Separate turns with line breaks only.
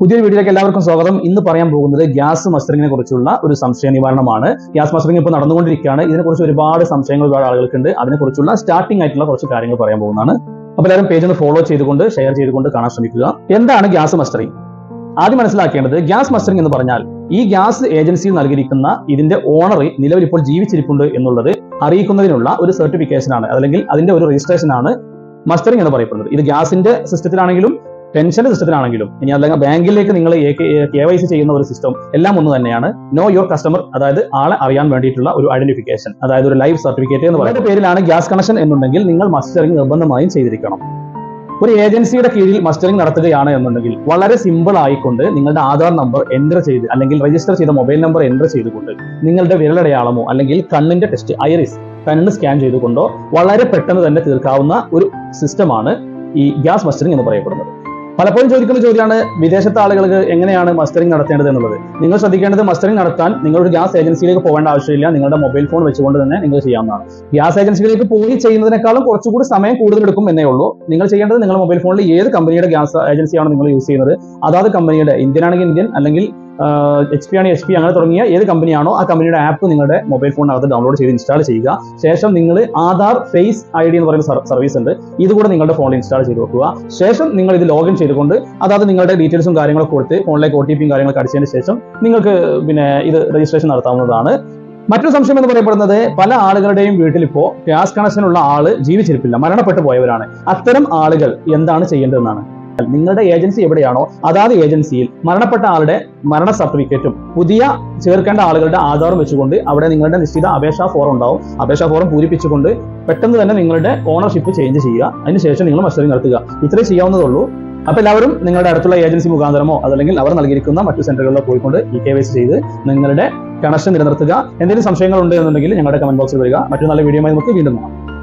പുതിയ വീഡിയോയിലേക്ക് എല്ലാവർക്കും സ്വാഗതം ഇന്ന് പറയാൻ പോകുന്നത് ഗ്യാസ് മസ്റ്ററിങ്ങിനെ കുറിച്ചുള്ള ഒരു സംശയ നിവാരണമാണ് ഗ്യാസ് മസ്റ്ററിംഗ് ഇപ്പോൾ നടന്നുകൊണ്ടിരിക്കുകയാണ് ഇതിനെക്കുറിച്ച് ഒരുപാട് സംശയങ്ങൾ ഒരുപാട് ആളുകൾക്കുണ്ട് അതിനെക്കുറിച്ചുള്ള സ്റ്റാർട്ടിംഗ് ആയിട്ടുള്ള കുറച്ച് കാര്യങ്ങൾ പറയാൻ പോകുന്നതാണ് അപ്പോൾ എല്ലാവരും പേജ് ഒന്ന് ഫോളോ ചെയ്തുകൊണ്ട് ഷെയർ ചെയ്തുകൊണ്ട് കാണാൻ ശ്രമിക്കുക എന്താണ് ഗ്യാസ് മസ്റ്ററിംഗ് ആദ്യം മനസ്സിലാക്കേണ്ടത് ഗ്യാസ് മസ്റ്ററിംഗ് എന്ന് പറഞ്ഞാൽ ഈ ഗ്യാസ് ഏജൻസിയിൽ നൽകിയിരിക്കുന്ന ഇതിന്റെ ഓണർ നിലവിൽ ഇപ്പോൾ ജീവിച്ചിരിപ്പുണ്ട് എന്നുള്ളത് അറിയിക്കുന്നതിനുള്ള ഒരു സർട്ടിഫിക്കേഷൻ ആണ് അല്ലെങ്കിൽ അതിന്റെ ഒരു രജിസ്ട്രേഷൻ ആണ് മസ്റ്ററിംഗ് എന്ന് പറയപ്പെടുന്നത് ഇത് ഗ്യാസിന്റെ സിസ്റ്റത്തിലാണെങ്കിലും പെൻഷന്റെ സിസ്റ്റത്തിലാണെങ്കിലും ഇനി അല്ലെങ്കിൽ ബാങ്കിലേക്ക് നിങ്ങൾ കെ വൈ സി ചെയ്യുന്ന ഒരു സിസ്റ്റം എല്ലാം ഒന്ന് തന്നെയാണ് നോ യുവർ കസ്റ്റമർ അതായത് ആളെ അറിയാൻ വേണ്ടിയിട്ടുള്ള ഒരു ഐഡന്റിഫിക്കേഷൻ അതായത് ഒരു ലൈഫ് സർട്ടിഫിക്കറ്റ് എന്ന് പറയുന്ന പേരിലാണ് ഗ്യാസ് കണക്ഷൻ എന്നുണ്ടെങ്കിൽ നിങ്ങൾ മസ്റ്ററിംഗ് നിർബന്ധമായും ചെയ്തിരിക്കണം ഒരു ഏജൻസിയുടെ കീഴിൽ മസ്റ്ററിംഗ് നടത്തുകയാണ് എന്നുണ്ടെങ്കിൽ വളരെ സിമ്പിൾ ആയിക്കൊണ്ട് നിങ്ങളുടെ ആധാർ നമ്പർ എൻ്റർ ചെയ്ത് അല്ലെങ്കിൽ രജിസ്റ്റർ ചെയ്ത മൊബൈൽ നമ്പർ എൻ്റർ ചെയ്തുകൊണ്ട് നിങ്ങളുടെ വിരലടയാളമോ അല്ലെങ്കിൽ കണ്ണിന്റെ ടെസ്റ്റ് ഐറിസ് കണ്ണ് സ്കാൻ ചെയ്തുകൊണ്ടോ വളരെ പെട്ടെന്ന് തന്നെ തീർക്കാവുന്ന ഒരു സിസ്റ്റമാണ് ഈ ഗ്യാസ് മസ്റ്ററിംഗ് എന്ന് പറയപ്പെടുന്നത് പലപ്പോഴും ചോദിക്കുന്ന ചോദ്യമാണ് വിദേശത്തെ ആളുകൾക്ക് എങ്ങനെയാണ് മസ്റ്ററിംഗ് നടത്തേണ്ടത് എന്നുള്ളത് നിങ്ങൾ ശ്രദ്ധിക്കേണ്ടത് മസ്റ്ററിംഗ് നടത്താൻ നിങ്ങളൊരു ഗ്യാസ് ഏജൻസിയിലേക്ക് പോകേണ്ട ആവശ്യമില്ല നിങ്ങളുടെ മൊബൈൽ ഫോൺ വെച്ചുകൊണ്ട് തന്നെ നിങ്ങൾ ചെയ്യാവുന്നതാണ് ഗ്യാസ് ഏജൻസികളിലേക്ക് പോയി ചെയ്യുന്നതിനേക്കാളും കുറച്ചുകൂടി സമയം കൂടുതൽ എടുക്കും എന്നേ ഉള്ളൂ നിങ്ങൾ ചെയ്യേണ്ടത് നിങ്ങളുടെ മൊബൈൽ ഫോണിൽ ഏത് കമ്പനിയുടെ ഗ്യാസ് ഏജൻസിയാണ് നിങ്ങൾ യൂസ് ചെയ്യുന്നത് അതാത് കമ്പനിയുടെ ഇന്ത്യൻ ആണെങ്കിൽ ഇന്ത്യൻ അല്ലെങ്കിൽ എച്ച് പി ആണ് എച്ച് പി അങ്ങനെ തുടങ്ങിയ ഏത് കമ്പനിയാണോ ആ കമ്പനിയുടെ ആപ്പ് നിങ്ങളുടെ മൊബൈൽ ഫോണിനകത്ത് ഡൗൺലോഡ് ചെയ്ത് ഇൻസ്റ്റാൾ ചെയ്യുക ശേഷം നിങ്ങൾ ആധാർ ഫേസ് ഐ ഡി എന്ന് പറയുന്ന സർവീസ് ഉണ്ട് ഇതുകൂടെ നിങ്ങളുടെ ഫോണിൽ ഇൻസ്റ്റാൾ ചെയ്ത് വെക്കുക ശേഷം നിങ്ങൾ ഇത് ലോഗിൻ ചെയ്തുകൊണ്ട് അതായത് നിങ്ങളുടെ ഡീറ്റെയിൽസും കാര്യങ്ങളൊക്കെ കൊടുത്ത് ഫോണിലേക്ക് ഒ ടി പിയും കാര്യങ്ങളൊക്കെ അടിച്ചതിന് ശേഷം നിങ്ങൾക്ക് പിന്നെ ഇത് രജിസ്ട്രേഷൻ നടത്താവുന്നതാണ് മറ്റൊരു സംശയം എന്ന് പറയപ്പെടുന്നത് പല ആളുകളുടെയും വീട്ടിൽ ഇപ്പോൾ ഗ്യാസ് കണക്ഷനുള്ള ആള് ജീവിച്ചിരിപ്പില്ല മരണപ്പെട്ടു പോയവരാണ് അത്തരം ആളുകൾ എന്താണ് ചെയ്യേണ്ടതെന്നാണ് നിങ്ങളുടെ ഏജൻസി എവിടെയാണോ അതാത് ഏജൻസിയിൽ മരണപ്പെട്ട ആളുടെ മരണ സർട്ടിഫിക്കറ്റും പുതിയ ചേർക്കേണ്ട ആളുകളുടെ ആധാറും വെച്ചുകൊണ്ട് അവിടെ നിങ്ങളുടെ നിശ്ചിത അപേക്ഷാ ഫോറം ഉണ്ടാവും അപേക്ഷാ ഫോറം പൂരിപ്പിച്ചുകൊണ്ട് പെട്ടെന്ന് തന്നെ നിങ്ങളുടെ ഓണർഷിപ്പ് ചേഞ്ച് ചെയ്യുക അതിനുശേഷം നിങ്ങൾ മത്സരം നടത്തുക ഇത്രേ ചെയ്യാവുന്നതുള്ളൂ അപ്പൊ എല്ലാവരും നിങ്ങളുടെ അടുത്തുള്ള ഏജൻസി മുഖാന്തരമോ അതല്ലെങ്കിൽ അവർ നൽകിയിരിക്കുന്ന മറ്റു സെന്ററുകളിലോ പോയിക്കൊണ്ട് ഇ കെ വൈസ് ചെയ്ത് നിങ്ങളുടെ കണക്ഷൻ നിലനിർത്തുക എന്തെങ്കിലും സംശയങ്ങൾ ഉണ്ട് എന്നുണ്ടെങ്കിൽ ഞങ്ങളുടെ കമന്റ് ബോക്സിൽ വരിക മറ്റു നല്ല വീഡിയോയുമായി നമുക്ക് വീണ്ടും കാണാം